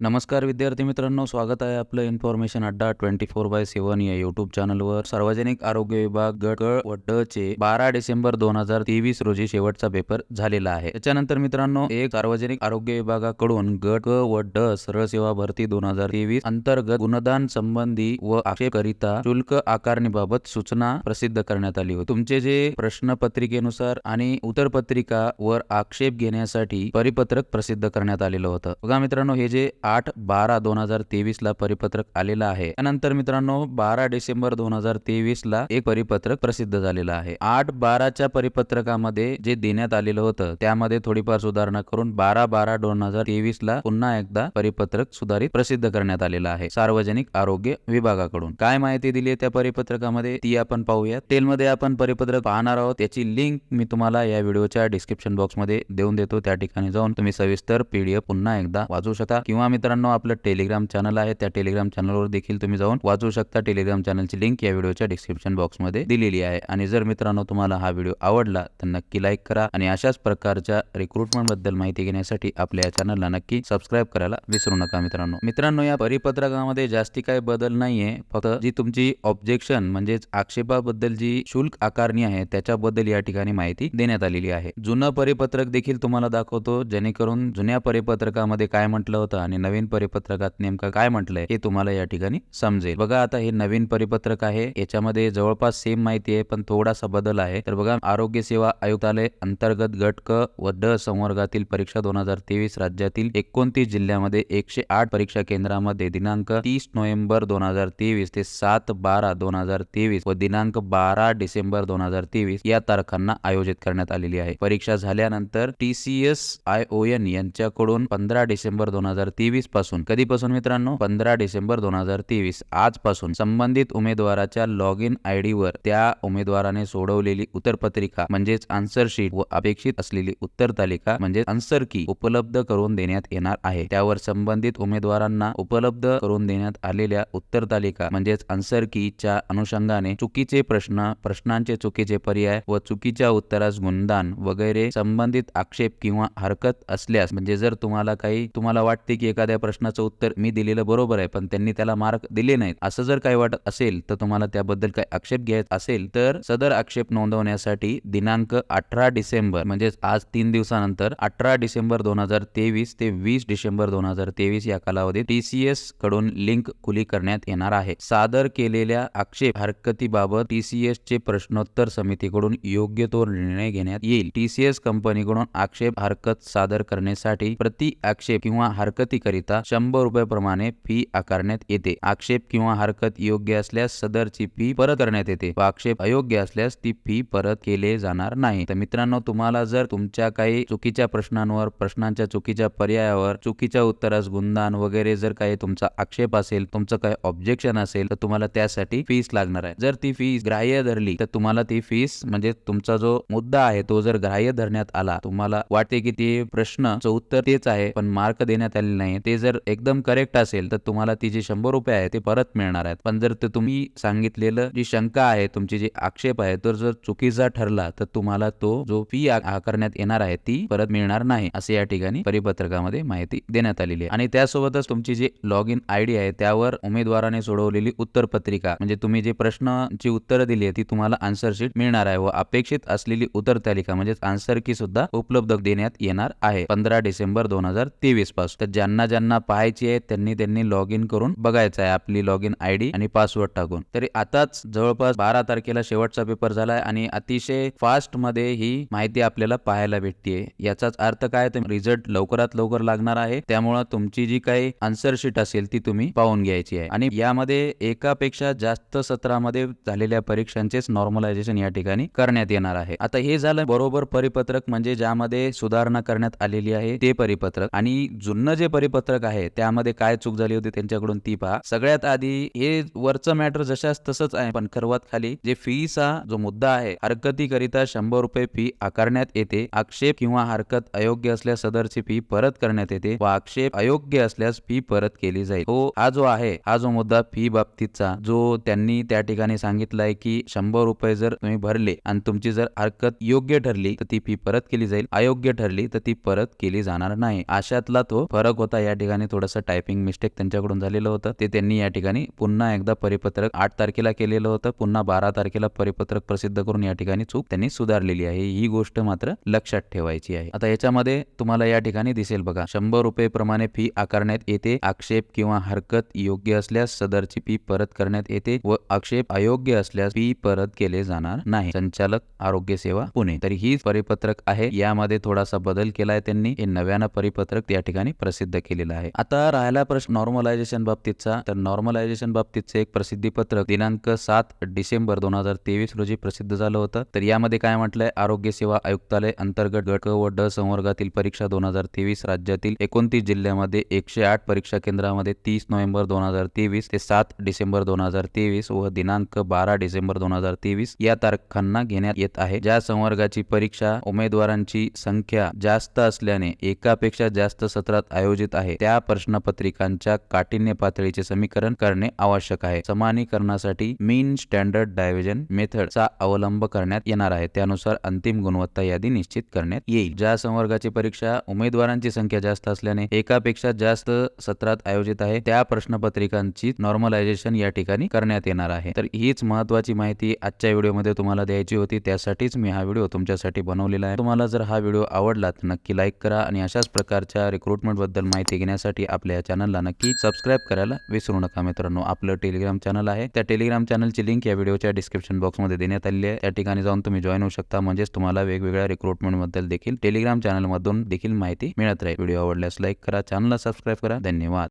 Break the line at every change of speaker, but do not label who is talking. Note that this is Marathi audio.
नमस्कार विद्यार्थी मित्रांनो स्वागत आहे आपलं information Adda twenty four by seven या युट्यूब चॅनलवर सार्वजनिक आरोग्य विभाग गट व ड चे बारा डिसेंबर दोन हजार तेवीस रोजी शेवटचा पेपर झालेला आहे. त्याच्यानंतर मित्रांनो एक सार्वजनिक आरोग्य विभागाकडून गट क व ड सरळ सेवा भरती दोन हजार तेवीस अंतर्गत गुणदान संबंधी व आक्षेपकरिता शुल्क आकारणीबाबत सूचना प्रसिद्ध करण्यात आली होती. तुमचे जे प्रश्नपत्रिकेनुसार आणि उत्तरपत्रिका वर आक्षेप घेण्यासाठी परिपत्रक प्रसिद्ध करण्यात आलेलं होतं. बघा मित्रांनो हे जे आठ बारा दोन हजार तेवीस ला परिपत्रक आलेलं आहे. त्यानंतर मित्रांनो बारा डिसेंबर दोन हजार तेवीस ला एक परिपत्रक प्रसिद्ध झालेलं आहे. आठ बाराच्या परिपत्रकामध्ये जे देण्यात आलेलं होतं त्यामध्ये थोडीफार सुधारणा करून बारा बारा दोन हजार तेवीस ला पुन्हा एकदा परिपत्रक सुधारित प्रसिद्ध करण्यात आलेलं आहे सार्वजनिक आरोग्य विभागाकडून. काय माहिती दिली आहे त्या परिपत्रकामध्ये? ती आपण पाहूया तेलमध्ये आपण परिपत्रक पाहणार आहोत. त्याची लिंक मी तुम्हाला या व्हिडिओच्या डिस्क्रिप्शन बॉक्समध्ये देऊन देतो. त्या ठिकाणी जाऊन तुम्ही सविस्तर पीडीएफ पुन्हा एकदा वाचू शकता किंवा मित्रांनो आपलं टेलिग्राम चॅनल आहे. त्या टेलिग्राम चॅनलवर देखील तुम्ही जाऊन वाचू शकता. टेलिग्राम चॅनलची लिंक या व्हिडिओच्या डिस्क्रिप्शन बॉक्समध्ये दिलेली आहे. आणि जर मित्रांनो तुम्हाला हा व्हिडिओ आवडला तर नक्की लाईक करा. आणि अशाच प्रकारच्या रिक्रुटमेंटबद्दल माहिती घेण्यासाठी आपल्या या चॅनलला नक्की सबस्क्राईब करायला विसरू नका मित्रांनो. मित्रांनो या परिपत्रकामध्ये जास्ती काही बदल नाहीये. फक्त जी तुमची ऑब्जेक्शन म्हणजेच आक्षेपाबद्दल जी शुल्क आकारणी आहे त्याच्याबद्दल या ठिकाणी माहिती देण्यात आलेली आहे. जुनं परिपत्रक देखील तुम्हाला दाखवतो. जेणेकरून जुन्या परिपत्रकामध्ये काय म्हटलं होतं आणि नवीन परिपत्रकात नेमकं काय म्हटलंय हे तुम्हाला या ठिकाणी समजेल. बघा आता हे नवीन परिपत्रक आहे. याच्यामध्ये जवळपास सेम माहिती आहे पण थोडासा बदल आहे. तर बघा आरोग्य सेवा आयुक्तालय अंतर्गत गट क व ड संवर्गातील परीक्षा दोन हजार तेवीस राज्यातील एकोणतीस जिल्ह्यामध्ये एकशे आठ परीक्षा केंद्रामध्ये दिनांक तीस नोव्हेंबर दोन हजार तेवीस ते सात बारा दोन हजार तेवीस व दिनांक बारा डिसेंबर दोन हजार तेवीस या तारखांना आयोजित करण्यात आलेली आहे. परीक्षा झाल्यानंतर T C S I O N यांच्याकडून पंधरा डिसेंबर दोन हजार तेवीस पासून. कधीपासून मित्रांनो? पंधरा डिसेंबर दोन हजार तेवीस. आजपासून संबंधित उमेदवाराच्या लॉग इन आय डी वर त्या उमेदवाराने सोडवलेली उत्तरपत्रिका म्हणजेच आन्सर शीट व अपेक्षित असलेली उत्तर तालिका म्हणजे आन्सर की उपलब्ध करून देण्यात येणार आहे. त्यावर संबंधित उमेदवारांना उपलब्ध करून देण्यात आलेल्या उत्तर तालिका म्हणजेच आन्सर की च्या अनुषंगाने चुकीचे प्रश्न प्रश्नांचे चुकीचे पर्याय व चुकीच्या उत्तरास गुणदान वगैरे संबंधित आक्षेप किंवा हरकत असल्यास म्हणजे जर तुम्हाला काही तुम्हाला वाटते की एखाद्या प्रश्नाचं उत्तर मी दिलेलं बरोबर आहे पण त्यांनी त्याला मार्क दिले नाहीत. असं जर काही वाटत असेल तर तुम्हाला त्याबद्दल काही आक्षेप घ्यायचा असेल तर सदर आक्षेप नोंदवण्यासाठी दिनांक अठरा डिसेंबर म्हणजेच आज तीन दिवसानंतर अठरा डिसेंबर दोन हजार तेवीस ते वीस डिसेंबर दोन हजार तेवीस या कालावधीत टीसीएसकडून लिंक खुली करण्यात येणार आहे. सादर केलेल्या आक्षेप हरकतीबाबत टीसीएस चे प्रश्नोत्तर समितीकडून योग्य तो निर्णय घेण्यात येईल. टीसीएस कंपनीकडून आक्षेप हरकत सादर करण्यासाठी प्रति आक्षेप किंवा हरकती हरकतीकरिता शंभर रुपयाप्रमाणे फी आकारण्यात येते. आक्षेप किंवा हरकत योग्य असल्यास सदरची फी परत करण्यात येते व आक्षेप अयोग्य असल्यास ती फी परत केले जाणार नाही. तर मित्रांनो तुम्हाला जर तुमच्या काही चुकीच्या प्रश्नांवर प्रश्नांच्या चुकीच्या पर्यायावर चुकीच्या उत्तरास गुणदान वगैरे जर काही तुमचा आक्षेप असेल तुमचं काही ऑब्जेक्शन असेल तर तुम्हाला त्यासाठी फीस लागणार आहे. जर ती फीस ग्राह्य धरली तर तुम्हाला ती फीस म्हणजे तुमचा जो मुद्दा आहे तो जर ग्राह्य धरण्यात आला तुम्हाला वाटते की ते प्रश्नचं उत्तर तेच आहे पण मार्क देण्यात आले नाही ते जर एकदम करेक्ट असेल तर तुम्हाला ती जे शंभर रुपये आहे ते परत मिळणार आहेत. पण जर ते तुम्ही सांगितलेलं जी शंका आहे तुमची जी आक्षेप आहे तो जर चुकीचा ठरला तर तुम्हाला तो जो फी आकारण्यात येणार आहे ती परत मिळणार नाही असे या ठिकाणी परिपत्रकामध्ये माहिती देण्यात आलेली आहे. आणि त्यासोबतच तुमची जी लॉग इन आय डी आहे त्यावर उमेदवाराने सोडवलेली उत्तर पत्रिका म्हणजे तुम्ही जे प्रश्नाची उत्तरं दिली आहे ती तुम्हाला आन्सर शीट मिळणार आहे व अपेक्षित असलेली उत्तर तालिका म्हणजे आन्सर की सुद्धा उपलब्ध देण्यात येणार आहे. पंधरा डिसेंबर दोन हजार तेवीसपासून. तर ज्यांना ज्यांना पाहायची आहे त्यांनी त्यांनी लॉग इन करून बघायचं आहे आपली लॉग इन आय डी आणि पासवर्ड टाकून. तरी आताच जवळपास बारा तारखेला शेवटचा पेपर झालाय आणि अतिशय फास्टमध्ये ही माहिती आपल्याला पाहायला भेटते याचाच अर्थ काय? तर रिझल्ट लवकरात लवकर लागणार आहे. त्यामुळे तुमची जी काही आन्सर शीट असेल ती तुम्ही पाहून घ्यायची आहे. आणि यामध्ये एकापेक्षा जास्त सत्रामध्ये झालेल्या परीक्षांचेच नॉर्मलायझेशन या ठिकाणी करण्यात येणार आहे. आता हे झालं बरोबर परिपत्रक म्हणजे ज्यामध्ये सुधारणा करण्यात आलेली आहे ते परिपत्रक. आणि जुनं जे परिपत्रक पत्रक आहे त्यामध्ये काय चूक झाली होती त्यांच्याकडून ती पहा. सगळ्यात आधी हे वरचं मॅटर जशाच तसंच आहे पण सर्वात खाली जे फीचा जो मुद्दा आहे हरकतीकरिता शंभर रुपये फी आकारण्यात येते. आक्षेप किंवा हरकत अयोग्य असल्यास सदरची फी परत करण्यात येते व आक्षेप अयोग्य असल्यास फी परत केली जाईल. हो हा जो आहे हा जो मुद्दा फी बाबतीतचा जो त्यांनी त्या ठिकाणी सांगितलाय की शंभर रुपये जर तुम्ही भरले आणि तुमची जर हरकत योग्य ठरली तर ती फी परत केली जाईल. अयोग्य ठरली तर ती परत केली जाणार नाही. अशातला तो फरक होता या ठिकाणी थोडंसं टायपिंग मिस्टेक त्यांच्याकडून झालेलं होतं. ते त्यांनी या ठिकाणी पुन्हा एकदा परिपत्रक आठ तारखेला केलेलं होतं. पुन्हा बारा तारखेला परिपत्रक प्रसिद्ध करून या ठिकाणी चूक त्यांनी सुधारलेली आहे. ही गोष्ट मात्र लक्षात ठेवायची आहे. आता याच्यामध्ये तुम्हाला या ठिकाणी दिसेल बघा. शंभर रुपये प्रमाणे फी आकारण्यात येते. आक्षेप किंवा हरकत योग्य असल्यास सदरची फी परत करण्यात येते व आक्षेप अयोग्य असल्यास फी परत केले जाणार नाही. संचालक आरोग्य सेवा पुणे. तर ही परिपत्रक आहे. यामध्ये थोडासा बदल केलाय त्यांनी. हे नव्यानं परिपत्रक या ठिकाणी प्रसिद्ध केले केलेलं आहे. आता राहिला प्रश्न नॉर्मलायझेशन बाबतीतचा. तर नॉर्मलायझेशन बाबतीतचे एक प्रसिद्धी पत्रक दिनांक सात डिसेंबर दोन हजार तेवीस रोजी प्रसिद्ध झालं होतं. तर यामध्ये काय म्हटलंय? आरोग्य सेवा आयुक्तालय अंतर्गत गट व ड संवर्गातील परीक्षा दोन हजार तेवीस राज्यातील एकोणतीस जिल्ह्यामध्ये एकशे आठ परीक्षा केंद्रामध्ये तीस नोव्हेंबर दोन हजार तेवीस ते सात डिसेंबर दोन हजार तेवीस व दिनांक बारा डिसेंबर दोन हजार तेवीस या तारखांना घेण्यात येत आहे. ज्या संवर्गाची परीक्षा उमेदवारांची संख्या जास्त असल्याने एकापेक्षा जास्त सत्रात आयोजित आहे. त्या प्रश्नपत्रिकांच्या काठिण्य पातळीचे समीकरण करणे आवश्यक आहे. समानीकरणासाठी मीन स्टँडर्ड डायव्हिजन मेथड चा अवलंब करण्यात येणार आहे. त्यानुसार अंतिम गुणवत्ता यादी निश्चित करण्यात येईल. ज्या संवर्गाची परीक्षा उमेदवारांची संख्या जास्त असल्याने एकापेक्षा जास्त सत्रात आयोजित आहे त्या प्रश्नपत्रिकांची नॉर्मलायझेशन या ठिकाणी करण्यात येणार आहे. तर हीच महत्वाची माहिती आजच्या व्हिडिओमध्ये तुम्हाला द्यायची होती. त्यासाठीच मी हा व्हिडिओ तुमच्यासाठी बनवलेला आहे. तुम्हाला जर हा व्हिडिओ आवडला तर नक्की लाईक करा आणि अशाच प्रकारच्या रिक्रुटमेंटबद्दल माहिती घेण्यासाठी आपल्या चॅनलला नक्की सबस्क्राईब करायला विसरू नका मित्रांनो. आपलं टेलिग्राम चॅनल आहे. त्या टेलिग्राम चॅनलची लिंक या व्हिडिओच्या डिस्क्रिप्शन बॉक्समध्ये देण्यात आली आहे. त्या ठिकाणी जाऊन तुम्ही जॉईन होऊ शकता. म्हणजेच तुम्हाला वेगवेगळ्या रिक्रुटमेंटबद्दल देखील टेलिग्राम चॅनलमधून देखील माहिती मिळत राहील. व्हिडिओ आवडल्यास लाईक करा. चॅनलला सबस्क्राईब करा. धन्यवाद.